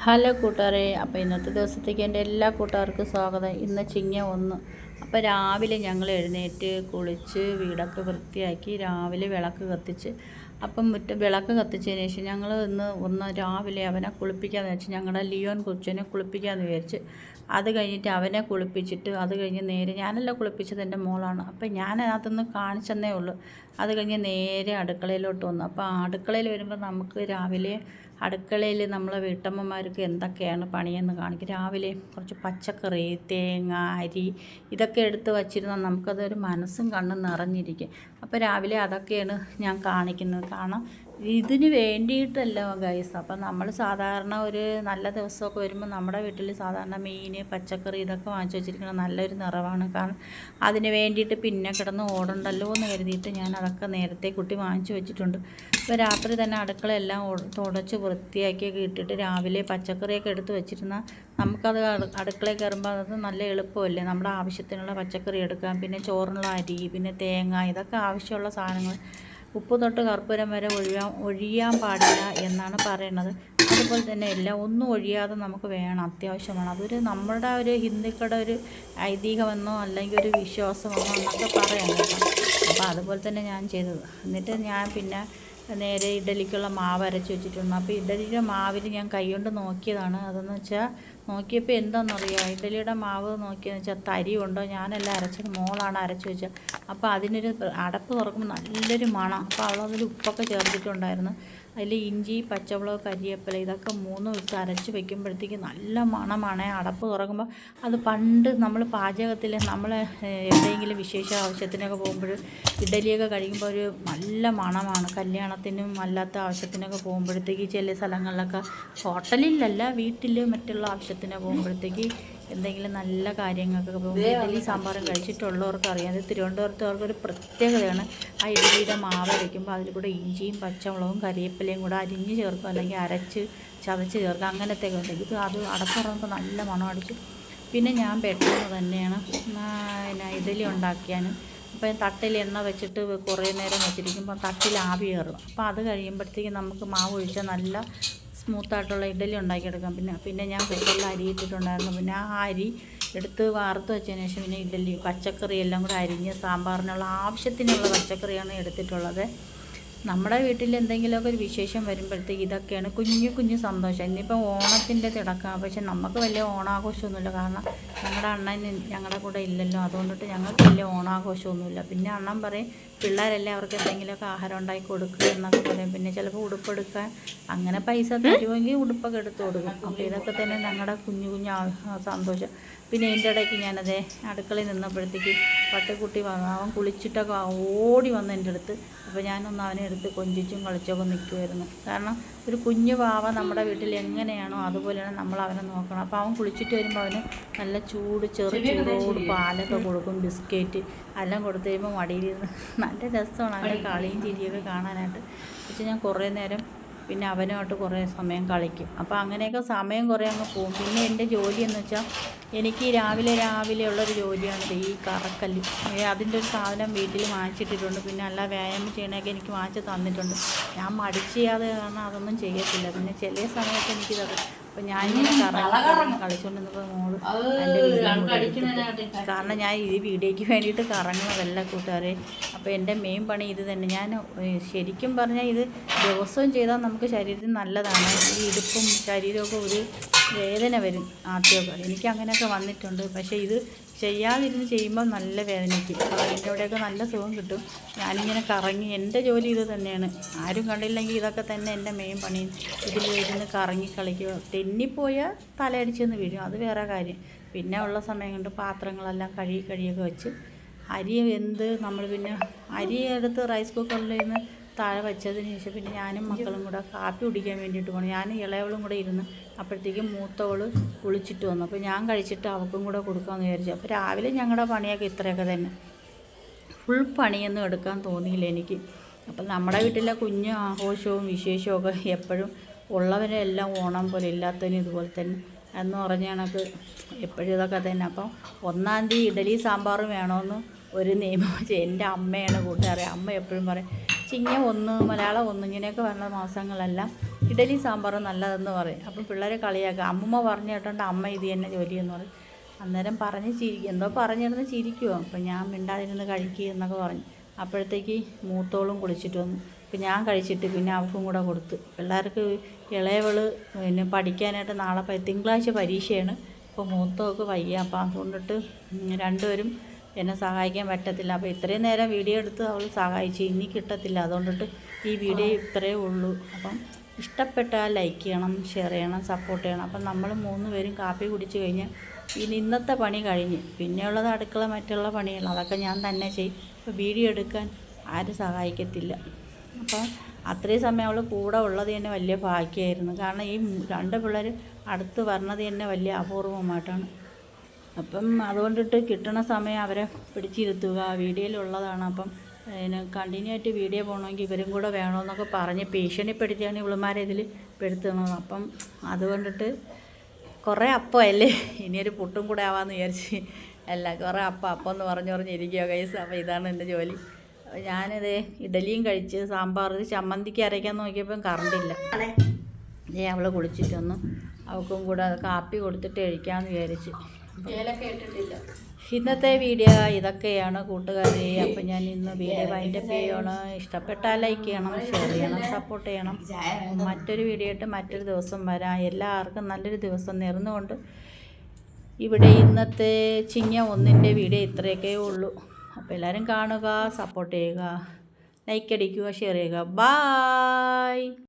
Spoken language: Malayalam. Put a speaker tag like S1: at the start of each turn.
S1: ഹലോ കൂട്ടുകാരെ അപ്പോൾ ഇന്നത്തെ ദിവസത്തേക്ക് എന്റെ എല്ലാ കൂട്ടുകാർക്കും സ്വാഗതം. ഇന്ന് ചിങ്ങ ഒന്ന്. അപ്പോൾ രാവിലെ ഞങ്ങൾ എഴുന്നേറ്റ് കുളിച്ച് വീടൊക്കെ വൃത്തിയാക്കി രാവിലെ വിളക്ക് കത്തിച്ച് അപ്പം മുറ്റ വിളക്ക് കത്തിച്ചതിന് ശേഷം ഞങ്ങൾ ഇന്ന് ഒന്ന് രാവിലെ അവനെ കുളിപ്പിക്കാമെന്ന് വെച്ച് ഞങ്ങളുടെ ലിയോൻ കൊച്ചിനെ കുളിപ്പിക്കാമെന്ന് വിചാരിച്ച് അത് കഴിഞ്ഞിട്ട് അവനെ കുളിപ്പിച്ചിട്ട് അത് കഴിഞ്ഞ് നേരെ ഞാനല്ല കുളിപ്പിച്ചത് എന്റെ മോളാണ്. അപ്പം ഞാൻ അതിനകത്തുനിന്ന് കാണിച്ചെന്നേ ഉള്ളൂ. അത് കഴിഞ്ഞ് നേരെ അടുക്കളയിലോട്ട് വന്നു. അപ്പോൾ അടുക്കളയിൽ വരുമ്പോൾ നമുക്ക് രാവിലെ അടുക്കളയിൽ നമ്മളെ വീട്ടമ്മമാർക്ക് എന്തൊക്കെയാണ് പണിയെന്ന് കാണിക്കും. രാവിലെ കുറച്ച് പച്ചക്കറി തേങ്ങ അരി ഇതൊക്കെ എടുത്ത് വച്ചിരുന്നാൽ നമുക്കതൊരു മനസ്സും കണ്ണും നിറഞ്ഞിരിക്കും. അപ്പോൾ രാവിലെ അതൊക്കെയാണ് ഞാൻ കാണിക്കുന്നത്. കാരണം ഇതിന് വേണ്ടിയിട്ടല്ല ഗൈസ് അപ്പം നമ്മൾ സാധാരണ ഒരു നല്ല ദിവസമൊക്കെ വരുമ്പോൾ നമ്മുടെ വീട്ടിൽ സാധാരണ മീൻ പച്ചക്കറി ഇതൊക്കെ വാങ്ങിച്ചു വെച്ചിരിക്കുന്നത് നല്ലൊരു നിറവാണ്. കാരണം അതിന് വേണ്ടിയിട്ട് പിന്നെ കിടന്ന് ഓടണ്ടല്ലോ എന്ന് കരുതിയിട്ട് ഞാൻ അതൊക്കെ നേരത്തെ കുട്ടി വാങ്ങിച്ചു വെച്ചിട്ടുണ്ട്. ഇപ്പോൾ രാത്രി തന്നെ അടുക്കളയെല്ലാം തുടച്ച് വൃത്തിയാക്കിയൊക്കെ ഇട്ടിട്ട് രാവിലെ പച്ചക്കറിയൊക്കെ എടുത്ത് വെച്ചിരുന്നാൽ നമുക്കത് അടുക്കളയിൽ കയറുമ്പോൾ അത് നല്ല എളുപ്പമല്ലേ? നമ്മുടെ ആവശ്യത്തിനുള്ള പച്ചക്കറി എടുക്കാം. പിന്നെ ചോറിനുള്ള അരി പിന്നെ തേങ്ങ ഇതൊക്കെ ആവശ്യമുള്ള സാധനങ്ങൾ ഉപ്പ് തൊട്ട് കർപ്പൂരം വരെ ഒഴിയാൻ ഒഴിയാൻ പാടില്ല എന്നാണ് പറയുന്നത്. അതുപോലെ തന്നെ എല്ലാം ഒന്നും ഒഴിയാതെ നമുക്ക് വേണം അത്യാവശ്യമാണ് അതൊരു നമ്മളുടെ ഒരു ഹിന്ദുക്കളുടെ ഒരു ഐതിഹ്യമെന്നോ അല്ലെങ്കിൽ ഒരു വിശ്വാസമെന്നോ എന്നൊക്കെ പറയാം അപ്പോൾ അതുപോലെ തന്നെ ഞാൻ ചെയ്തത്. എന്നിട്ട് ഞാൻ പിന്നെ നേരെ ഇഡലിക്കുള്ള മാവ് അരച്ച് വെച്ചിട്ടുണ്ട്. അപ്പോൾ ഇഡലിയുടെ മാവിൽ ഞാൻ കൈകൊണ്ട് നോക്കിയതാണ്. അതെന്ന് വെച്ചാൽ നോക്കിയപ്പോൾ എന്താണെന്നറിയോ ഇഡലിയുടെ മാവ് നോക്കിയെന്ന് വെച്ചാൽ തരി ഉണ്ടോ? ഞാനെല്ലാം അരച്ചത് മോളാണ് അരച്ചു വെച്ചത് അപ്പോൾ അതിനൊരു അടപ്പ് തുറക്കുമ്പോൾ നല്ലൊരു മണം. അപ്പോൾ അവളതിൽ ഉപ്പൊക്കെ ചേർത്തിട്ടുണ്ടായിരുന്നു. അതിൽ ഇഞ്ചി പച്ചമുളക് കരിയേപ്പില ഇതൊക്കെ മൂന്നും ഇട്ട് അരച്ച് വെക്കുമ്പോഴത്തേക്ക് നല്ല മണമാണ്. അടപ്പ് തുറക്കുമ്പോൾ അത് പണ്ട് നമ്മൾ പാചകത്തിൽ നമ്മൾ എന്തെങ്കിലും വിശേഷ ആവശ്യത്തിനൊക്കെ പോകുമ്പോൾ ഇഡലിയൊക്കെ കഴിക്കുമ്പോൾ ഒരു നല്ല മണമാണ്. കല്യാണത്തിനും അല്ലാത്ത ആവശ്യത്തിനൊക്കെ പോകുമ്പോഴത്തേക്ക് ചില സ്ഥലങ്ങളിലൊക്കെ ഹോട്ടലിലല്ല വീട്ടിൽ മറ്റുള്ള ആവശ്യത്തിന് പോകുമ്പോഴത്തേക്ക് എന്തെങ്കിലും നല്ല കാര്യങ്ങൾക്കൊക്കെ പോകുമ്പോൾ ഇഡലി സാമ്പാറും കഴിച്ചിട്ടുള്ളവർക്ക് അറിയാം അത് തിരുവനന്തപുരത്തുകാർക്കൊരു പ്രത്യേകതയാണ്. ആ ഇഡലിയുടെ മാവ് അരയ്ക്കുമ്പോൾ അതിൽ കൂടെ ഇഞ്ചിയും പച്ചമുളകും കറിവേപ്പിലയും കൂടെ അരിഞ്ഞ് ചേർക്കും. അല്ലെങ്കിൽ അരച്ച് ചതച്ച് ചേർക്കും. അങ്ങനത്തെ ഉണ്ട് ഇത് അത് അടപ്പുറമ്പോൾ നല്ല മണം അടിച്ചു. പിന്നെ ഞാൻ പെട്ടെന്ന് തന്നെയാണ് പിന്നെ ഇഡലി ഉണ്ടാക്കിയാനും അപ്പം തട്ടിൽ എണ്ണ വെച്ചിട്ട് കുറേ നേരം വെച്ചിരിക്കുമ്പോൾ തട്ടിൽ ആവി കയറും. അപ്പോൾ അത് കഴിയുമ്പോഴത്തേക്കും നമുക്ക് മാവ് ഒഴിച്ചാൽ നല്ല സ്മൂത്തായിട്ടുള്ള ഇഡലി ഉണ്ടാക്കിയെടുക്കാം. പിന്നെ പിന്നെ ഞാൻ കുക്കറിൽ അരി ഇട്ടിട്ടുണ്ടായിരുന്നു. പിന്നെ ആ അരി എടുത്ത് വാർത്ത് വെച്ചതിന് ശേഷം പിന്നെ ഇഡലി പച്ചക്കറി എല്ലാം കൂടെ അരിഞ്ഞ് സാമ്പാറിനുള്ള ആവശ്യത്തിനുള്ള പച്ചക്കറിയാണ് എടുത്തിട്ടുള്ളത്. നമ്മുടെ വീട്ടിൽ എന്തെങ്കിലുമൊക്കെ ഒരു വിശേഷം വരുമ്പോഴത്തേക്ക് ഇതൊക്കെയാണ് കുഞ്ഞു കുഞ്ഞു സന്തോഷം. ഇനിയിപ്പോൾ ഓണത്തിന്റെ തിടക്കാം പക്ഷെ നമുക്ക് വലിയ ഓണാഘോഷമൊന്നുമില്ല. കാരണം ഞങ്ങളുടെ അണ്ണൻ ഞങ്ങളുടെ കൂടെ ഇല്ലല്ലോ. അതുകൊണ്ടിട്ട് ഞങ്ങൾക്ക് വലിയ ഓണാഘോഷമൊന്നുമില്ല. പിന്നെ അണ്ണൻ പറയും പിള്ളേരല്ലേ അവർക്ക് എന്തെങ്കിലുമൊക്കെ ആഹാരം ഉണ്ടാക്കി കൊടുക്കുക എന്നൊക്കെ പറയും. പിന്നെ ചിലപ്പോൾ ഉടുപ്പെടുക്കാൻ അങ്ങനെ പൈസ തരുമെങ്കിൽ ഉടുപ്പൊക്കെ എടുത്ത് കൊടുക്കും. അപ്പോൾ ഇതൊക്കെ തന്നെ ഞങ്ങളുടെ കുഞ്ഞു കുഞ്ഞു സന്തോഷം. പിന്നെ ഇതിന്റെ ഇടയ്ക്ക് ഞാനത് അടുക്കളയിൽ നിന്നപ്പോഴത്തേക്ക് പട്ടിക്കുട്ടി വന്നു അവൻ കുളിച്ചിട്ടൊക്കെ ഓടി വന്ന് എന്റെ അടുത്ത്. അപ്പോൾ ഞാനൊന്ന് അവനെ എടുത്ത് കൊഞ്ചിച്ചും കളിച്ചൊക്കെ നിൽക്കുമായിരുന്നു കാരണം ഒരു കുഞ്ഞു പാവ നമ്മുടെ വീട്ടിൽ എങ്ങനെയാണോ അതുപോലെയാണ് നമ്മൾ അവനെ നോക്കണം. അപ്പോൾ അവൻ കുളിച്ചിട്ട് വരുമ്പോൾ അവന് നല്ല ചൂട് ചെറു ചൂടോട് പാലൊക്കെ കൊടുക്കും ബിസ്ക്കറ്റ് എല്ലാം കൊടുത്തു കഴിയുമ്പോൾ മടിയിലിരുന്ന് നല്ല രസമാണ് അവന്റെ കളിയും ചിരിയൊക്കെ കാണാനായിട്ട്. പക്ഷേ ഞാൻ കുറേ നേരം പിന്നെ അവനുമായിട്ട് കുറേ സമയം കളിക്കും. അപ്പോൾ അങ്ങനെയൊക്കെ സമയം കുറേ അങ്ങ് പോകും. പിന്നെ എന്റെ ജോലി എന്ന് വെച്ചാൽ എനിക്ക് രാവിലെ രാവിലെ ഉള്ളൊരു ജോലിയാണ്. ഈ കറക്കല്ല്. അതിന്റെ ഒരു സാധനം വീട്ടിൽ വാങ്ങിച്ചിട്ടിട്ടുണ്ട്. പിന്നെ അല്ല വ്യായാമം ചെയ്യണമൊക്കെ എനിക്ക് വാങ്ങിച്ച് തന്നിട്ടുണ്ട്. ഞാൻ മടിച്ച് ചെയ്യാതെ കാരണം അതൊന്നും ചെയ്യത്തില്ല. പിന്നെ ചില സമയത്ത് എനിക്കിത് അപ്പം ഞാൻ കറങ്ങി കളിച്ചുകൊണ്ടിരുന്നപ്പോൾ മോൾ എന്റെ കാരണം ഞാൻ ഈ വീഡിയോയ്ക്ക് വേണ്ടിയിട്ട് കറങ്ങുന്നതല്ല കൂട്ടുകാരെ. അപ്പോൾ എന്റെ മെയിൻ പണി ഇത് തന്നെ. ഞാൻ ശരിക്കും പറഞ്ഞാൽ ഇത് ദിവസവും ചെയ്താൽ നമുക്ക് ശരീരത്തിന് നല്ലതാണ്. ഈ ഇടുപ്പും ശരീരമൊക്കെ ഒരു വേദന വരും ആദ്യമൊക്കെ. എനിക്ക് അങ്ങനെയൊക്കെ വന്നിട്ടുണ്ട്. പക്ഷേ ഇത് ചെയ്യാതിരുന്ന് ചെയ്യുമ്പോൾ നല്ല വേദനയ്ക്കും. അതിന്റെ അവിടെയൊക്കെ നല്ല സുഖം കിട്ടും. ഞാനിങ്ങനെ കറങ്ങി എന്റെ ജോലി ഇത് തന്നെയാണ്. ആരും കണ്ടില്ലെങ്കിൽ ഇതൊക്കെ തന്നെ എന്റെ മെയിൻ പണി. ഇതിൽ ഇരുന്ന് കറങ്ങി കളിക്കുക. തെന്നിപ്പോയാൽ തലയടിച്ചെന്ന് വീഴും. അത് വേറെ കാര്യം. പിന്നെ ഉള്ള സമയം കൊണ്ട് പാത്രങ്ങളെല്ലാം കഴുകി കഴുകിയൊക്കെ വെച്ച് അരി വെന്ത് നമ്മൾ പിന്നെ അരി എടുത്ത് റൈസ് കുക്കറിൽ നിന്ന് താഴെ വെച്ചതിന് ശേഷം പിന്നെ ഞാനും മക്കളും കൂടെ കാപ്പി കുടിക്കാൻ വേണ്ടിയിട്ട് പോകണം ഞാനും ഇളയവളും കൂടെ ഇരുന്ന് അപ്പോഴത്തേക്കും മൂത്തവൾ കുളിച്ചിട്ട് വന്നു. അപ്പോൾ ഞാൻ കഴിച്ചിട്ട് അവൾക്കും കൂടെ കൊടുക്കാമെന്ന് വിചാരിച്ചു. അപ്പോൾ രാവിലെ ഞങ്ങളുടെ പണിയൊക്കെ ഇത്രയൊക്കെ തന്നെ. ഫുൾ പണിയൊന്നും എടുക്കാൻ തോന്നിയില്ല എനിക്ക്. അപ്പം നമ്മുടെ വീട്ടിലെ കുഞ്ഞ് ആഘോഷവും വിശേഷവും ഒക്കെ എപ്പോഴും ഉള്ളവരെല്ലാം ഓണം പോലെ ഇല്ലാത്തതിന് ഇതുപോലെ തന്നെ. എന്ന് പറഞ്ഞ കണക്ക് എപ്പോഴും ഇതൊക്കെ തന്നെ. അപ്പം ഒന്നാം തീയതി ഇഡലി സാമ്പാറും വേണമെന്ന് ഒരു നിയമം എന്റെ അമ്മയാണ് കൂട്ടുകാരെ. അമ്മ എപ്പോഴും പറയും ചിങ്ങ ഒന്ന് മലയാളം ഒന്ന് ഇങ്ങനെയൊക്കെ വരുന്ന മാസങ്ങളെല്ലാം ഇഡലി സാമ്പാർ നല്ലതെന്ന് പറയും. അപ്പം പിള്ളേരെ കളിയാക്കുക. അമ്മമ്മ പറഞ്ഞു കേട്ടോണ്ട് അമ്മ ഇത് തന്നെ എന്ന് പറയും. അന്നേരം പറഞ്ഞ് ചിരിക്കും എന്തോ പറഞ്ഞിരുന്ന് ചിരിക്കുമോ അപ്പം ഞാൻ മിണ്ടാതിരുന്ന് കഴിക്കുക എന്നൊക്കെ പറഞ്ഞു. അപ്പോഴത്തേക്ക് മൂത്തോളും കുളിച്ചിട്ട് വന്നു. അപ്പം ഞാൻ കഴിച്ചിട്ട് പിന്നെ അവർക്കും കൂടെ കൊടുത്തു. പിള്ളേർക്ക് ഇളയവൾ പിന്നെ പഠിക്കാനായിട്ട് നാളെ തിങ്കളാഴ്ച പരീക്ഷയാണ്. അപ്പോൾ മൂത്തമൊക്കെ വയ്യ. അപ്പം അതുകൊണ്ടിട്ട് രണ്ടുപേരും എന്നെ സഹായിക്കാൻ പറ്റത്തില്ല. അപ്പോൾ ഇത്രയും നേരം വീഡിയോ എടുത്ത് അവൾ സഹായിച്ചു. ഇനി കിട്ടത്തില്ല. അതുകൊണ്ടിട്ട് ഈ വീഡിയോ ഇത്രയേ ഉള്ളൂ. അപ്പം ഇഷ്ടപ്പെട്ടാൽ ലൈക്ക് ചെയ്യണം ഷെയർ ചെയ്യണം സപ്പോർട്ട് ചെയ്യണം. അപ്പം നമ്മൾ മൂന്ന് പേരും കാപ്പി കുടിച്ച് കഴിഞ്ഞാൽ ഇനി ഇന്നത്തെ പണി കഴിഞ്ഞ്. പിന്നെയുള്ളത് അടുക്കള മറ്റുള്ള പണികൾ. അതൊക്കെ ഞാൻ തന്നെ ചെയ്യും. ഇപ്പോൾ വീഡിയോ എടുക്കാൻ ആരും സഹായിക്കത്തില്ല. അപ്പോൾ അത്രയും സമയം അവൾ കൂടെ ഉള്ളത് തന്നെ വലിയ ഭാഗ്യമായിരുന്നു. കാരണം ഈ രണ്ട് പിള്ളേർ അടുത്ത് വരണത് തന്നെ വലിയ അപൂർവമായിട്ടാണ്. അപ്പം അതുകൊണ്ടിട്ട് കിട്ടണ സമയം അവരെ പിടിച്ചിരുത്തുക. വീഡിയോയിലുള്ളതാണ്. അപ്പം അതിന് കണ്ടിന്യൂ ആയിട്ട് വീഡിയോ പോകണമെങ്കിൽ ഇവരും കൂടെ വേണമെന്നൊക്കെ പറഞ്ഞ് ഭീഷണിപ്പെടുത്തിയാണ് ഇവളുമാരെ ഇതിൽ പെടുത്തുന്നത്. അപ്പം അതുകൊണ്ടിട്ട് കുറേ അപ്പമല്ലേ? ഇനിയൊരു പുട്ടും കൂടെ ആവാമെന്ന് വിചാരിച്ച് അല്ല കുറേ അപ്പം അപ്പം എന്ന് പറഞ്ഞു പറഞ്ഞിരിക്കുക കൈസ് അപ്പം ഇതാണ് എന്റെ ജോലി. ഞാനിത് ഇഡലിയും കഴിച്ച് സാമ്പാർ ചമ്മന്തിക്ക് അരയ്ക്കാൻ നോക്കിയപ്പം കറണ്ടില്ല. ദേ അവളെ കുളിച്ചിട്ടൊന്നും അവൾക്കും കൂടെ കാപ്പി കൊടുത്തിട്ട് കഴിക്കാമെന്ന് വിചാരിച്ച്. ഇന്നത്തെ വീഡിയോ ഇതൊക്കെയാണ് കൂട്ടുകാരെ. അപ്പം ഞാൻ ഇന്ന് വീഡിയോ വൈൻഡപ്പ് ചെയ്യണം. ഇഷ്ടപ്പെട്ടാൽ ലൈക്ക് ചെയ്യണം ഷെയർ ചെയ്യണം സപ്പോർട്ട് ചെയ്യണം. മറ്റൊരു വീഡിയോ ആയിട്ട് മറ്റൊരു ദിവസം വരാം. എല്ലാവർക്കും നല്ലൊരു ദിവസം നേർന്നുകൊണ്ട് ഇവിടെ ഇന്നത്തെ ചിങ്ങ ഒന്നിന്റെ വീഡിയോ ഇത്രയൊക്കെ ഉള്ളൂ. അപ്പോൾ എല്ലാവരും കാണുക സപ്പോർട്ട് ചെയ്യുക ലൈക്ക് അടിക്കുക ഷെയർ ചെയ്യുക. ബായ്